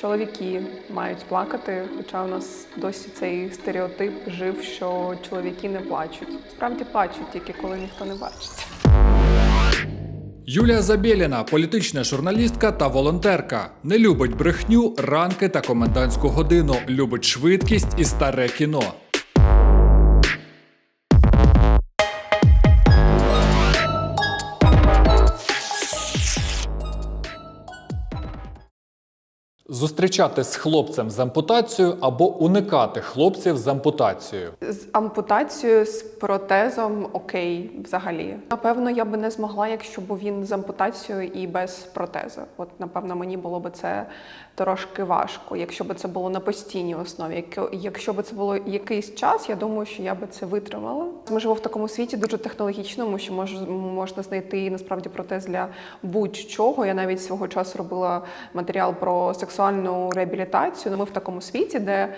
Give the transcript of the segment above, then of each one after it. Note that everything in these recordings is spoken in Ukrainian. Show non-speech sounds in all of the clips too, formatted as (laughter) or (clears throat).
чоловіки мають плакати, хоча у нас досі цей стереотип жив, що чоловіки не плачуть. Справді плачуть, тільки коли ніхто не бачить. Юлія Забєліна, політична журналістка та волонтерка. Не любить брехню, ранки та комендантську годину. Любить швидкість і старе кіно. Зустрічати з хлопцем з ампутацією або уникати хлопців з ампутацією. З ампутацією, з протезом окей, взагалі. Напевно, я би не змогла, якщо б він з ампутацією і без протези. От, напевно, мені було б це трошки важко, якщо б це було на постійній основі. Якщо б це було якийсь час, я думаю, що я би це витримала. Ми живемо в такому світі дуже технологічному, що мож, можна знайти насправді протез для будь-чого. Я навіть свого часу робила матеріал про сексуальну реабілітацію. Ну, ми в такому світі, де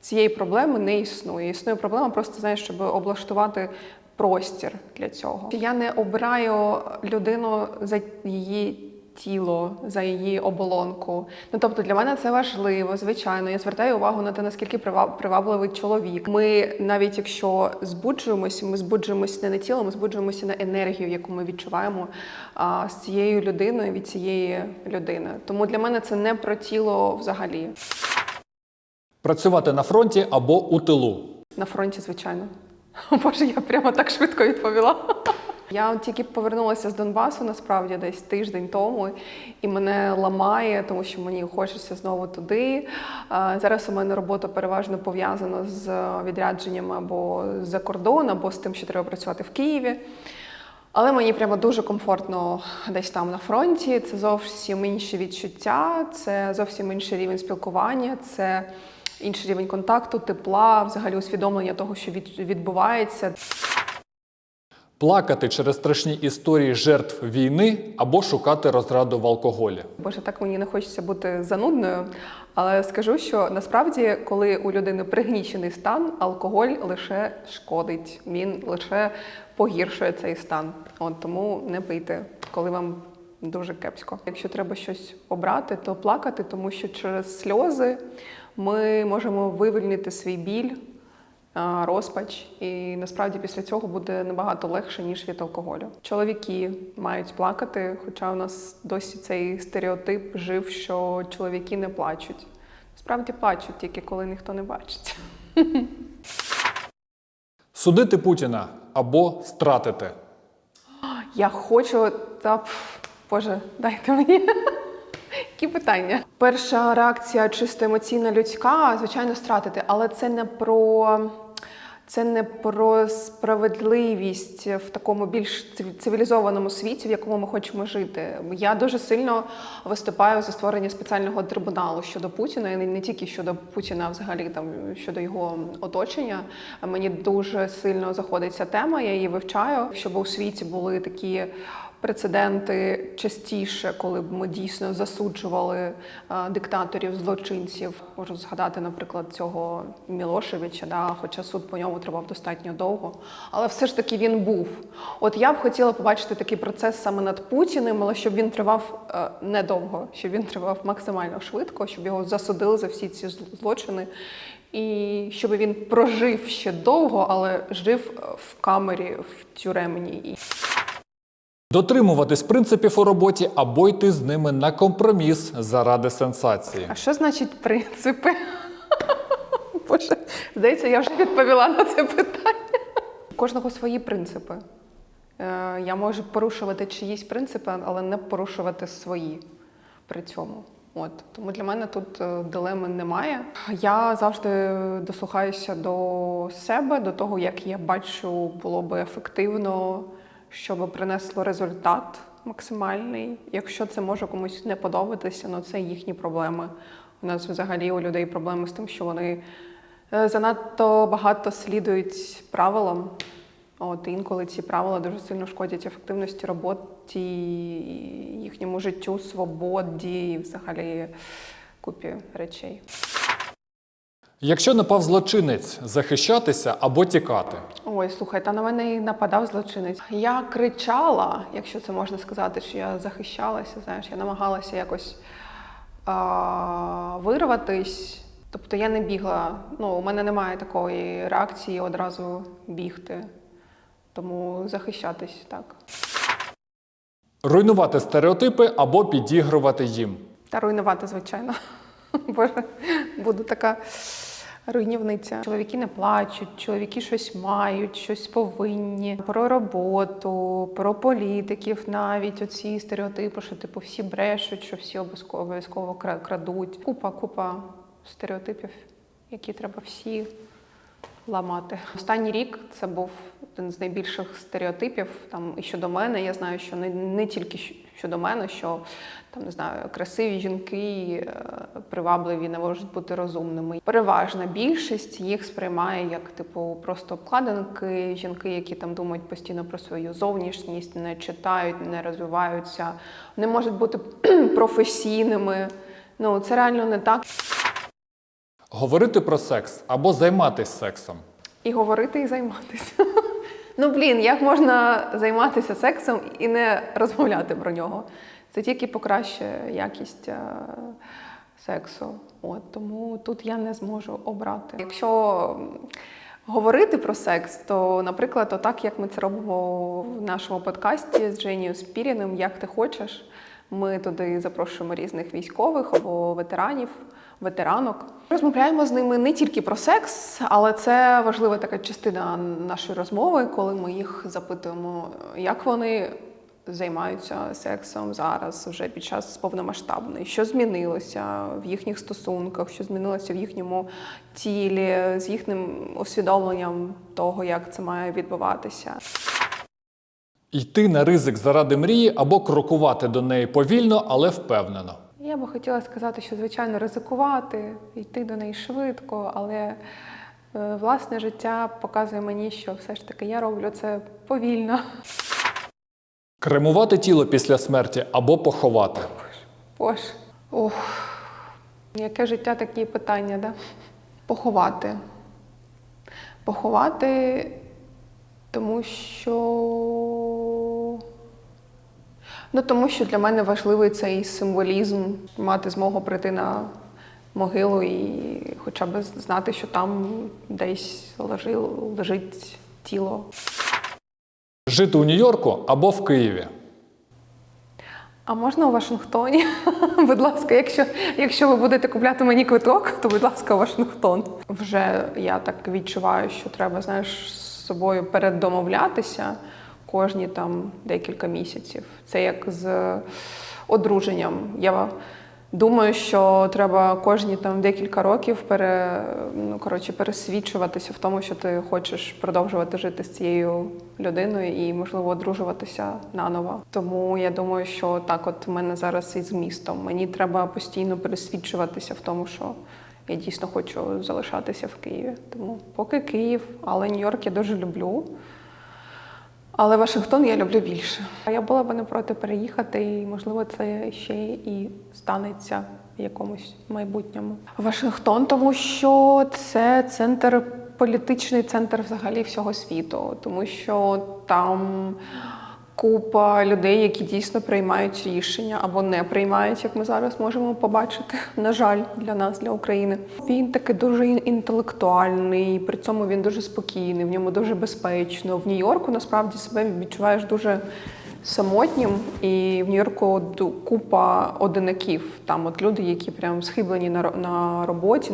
цієї проблеми не існує. Існує проблема просто знаєш, щоб облаштувати простір для цього. Я не обираю людину за її. Тіло за її оболонку. Ну тобто для мене це важливо, звичайно. Я звертаю увагу на те, наскільки привабливий чоловік. Ми навіть якщо збуджуємося, ми збуджуємося не на тіло, ми збуджуємося на енергію, яку ми відчуваємо а, з цією людиною від цієї людини. Тому для мене це не про тіло взагалі. Працювати на фронті або у тилу. На фронті, звичайно. (laughs) Боже, я прямо так швидко відповіла. Я тільки повернулася з Донбасу насправді десь тиждень тому, і мене ламає, тому що мені хочеться знову туди. Зараз у мене робота переважно пов'язана з відрядженням або за кордон, або з тим, що треба працювати в Києві. Але мені прямо дуже комфортно десь там на фронті. Це зовсім інші відчуття, це зовсім інший рівень спілкування, це інший рівень контакту, тепла, взагалі усвідомлення того, що відбувається. Плакати через страшні історії жертв війни або шукати розраду в алкоголі. Боже, так мені не хочеться бути занудною, але скажу, що насправді, коли у людини пригнічений стан, алкоголь лише шкодить, він лише погіршує цей стан. От тому не пийте, коли вам дуже кепсько. Якщо треба щось обрати, то плакати, тому що через сльози ми можемо вивільнити свій біль. А, Розпач, і насправді після цього буде набагато легше ніж від алкоголю. Чоловіки мають плакати, хоча у нас досі цей стереотип жив, що чоловіки не плачуть. Справді плачуть тільки коли ніхто не бачить. Судити Путіна або стратити. (gasps) Я хочу та Боже, дайте мені. Які питання? Перша реакція чисто емоційна людська, звичайно, стратити, але це не про. Це не про справедливість в такому більш циві- цивілізованому світі, в якому ми хочемо жити. Я дуже сильно виступаю за створення спеціального трибуналу щодо Путіна, і не- тільки щодо Путіна, а взагалі там щодо його оточення. Мені дуже сильно заходить ця тема. Я її вивчаю, щоб у світі були такі прецеденти частіше, коли б ми дійсно засуджували диктаторів, злочинців. Можу згадати, наприклад, цього Мілошевича, да, хоча суд по ньому тривав достатньо довго. Але все ж таки він був. От я б хотіла побачити такий процес саме над Путіним, але щоб він тривав е, недовго, щоб він тривав максимально швидко, щоб його засудили за всі ці злочини. І щоб він прожив ще довго, але жив е, в камері в тюремній. Дотримуватись принципів у роботі або йти з ними на компроміс заради сенсації. А що значить принципи? (laughs) Боже, здається, я вже відповіла на це питання. У кожного свої принципи. Е, Я можу порушувати чиїсь принципи, але не порушувати свої при цьому. От тому для мене тут е, дилеми немає. Я завжди дослухаюся до себе, до того, як я бачу, було би ефективно, щоб принесло результат максимальний. Якщо це може комусь не подобатися, ну це їхні проблеми. У нас взагалі у людей проблеми з тим, що вони е, занадто багато слідують правилам. От інколи ці правила дуже сильно шкодять ефективності роботі, їхньому життю, свободі і взагалі купі речей. Якщо напав злочинець, захищатися або тікати. Ой, слухай, та на мене і нападав злочинець. Я кричала, якщо це можна сказати, що я захищалася, знаєш, я намагалася якось а, відігруватись. Тобто я не бігла. Ну, у мене немає такої реакції одразу бігти. Тому захищатись так. Руйнувати стереотипи або підігрувати їм. Та руйнувати, звичайно. (laughs) Боже, буду така руйнівниця. Чоловіки не плачуть, чоловіки щось мають, щось повинні. Про роботу, про політиків навіть оці стереотипи, що типу всі брешуть, що всі обов'язково крадуть. Купа, купа стереотипів, які треба всі ламати. Останній рік це був один з найбільших стереотипів. Там і щодо мене. Я знаю, що не, не тільки щодо мене, що там не знаю, красиві жінки, е, привабливі, не можуть бути розумними. Переважна більшість їх сприймає як типу просто обкладинки, жінки, які там думають постійно про свою зовнішність, не читають, не розвиваються, не можуть бути (clears throat) професійними. Ну це реально не так. Говорити про секс або займатися сексом. І говорити, і займатися. (laughs) Ну блін, як можна займатися сексом і не розмовляти про нього? Це тільки покращує якість е, сексу. От тому тут я не зможу обрати. Якщо говорити про секс, то, наприклад, отак, як ми це робимо в нашому подкасті з Женією Спіріним, як ти хочеш. Ми туди запрошуємо різних військових або ветеранів, ветеранок. Розмовляємо з ними не тільки про секс, але це важлива така частина нашої розмови, коли ми їх запитуємо, як вони займаються сексом зараз, вже під час повномасштабної, що змінилося в їхніх стосунках, що змінилося в їхньому тілі, з їхнім усвідомленням того, як це має відбуватися. Йти на ризик заради мрії або крокувати до неї повільно, але впевнено. Я би хотіла сказати, що звичайно ризикувати, йти до неї швидко, але е, власне життя показує мені, що все ж таки я роблю це повільно. Кремувати тіло після смерті або поховати. Боже. Ох, яке життя, такі питання, да? Поховати. Поховати, тому що. Ну, тому що для мене важливий цей символізм, мати змогу прийти на могилу і хоча б знати, що там десь лежи, лежить тіло. Жити у Нью-Йорку або в Києві. А можна у Вашингтоні? (laughs) будь ласка, якщо, якщо ви будете купляти мені квиток, то будь ласка, Вашингтон. Вже я так відчуваю, що треба, знаєш, з собою передомовлятися кожні там декілька місяців. Це як з одруженням. Я думаю, що треба кожні там декілька років пере, ну, коротше, пересвідчуватися в тому, що ти хочеш продовжувати жити з цією людиною і, можливо, одружуватися наново. Тому я думаю, що так, от в мене зараз із містом. Мені треба постійно пересвідчуватися в тому, що я дійсно хочу залишатися в Києві. Тому поки Київ, але Нью-Йорк я дуже люблю. Але Вашингтон я люблю більше. Я була б не проти переїхати, і можливо це ще і станеться в якомусь майбутньому. Вашингтон, тому що це центр, політичний центр взагалі всього світу, тому що там купа людей, які дійсно приймають рішення або не приймають, як ми зараз можемо побачити. На жаль, для нас, для України. Він такий дуже інтелектуальний, при цьому він дуже спокійний, в ньому дуже безпечно. В Нью-Йорку насправді себе відчуваєш дуже самотнім, і в Нью-Йорку купа одинаків. Там от люди, які прям схиблені на на роботі.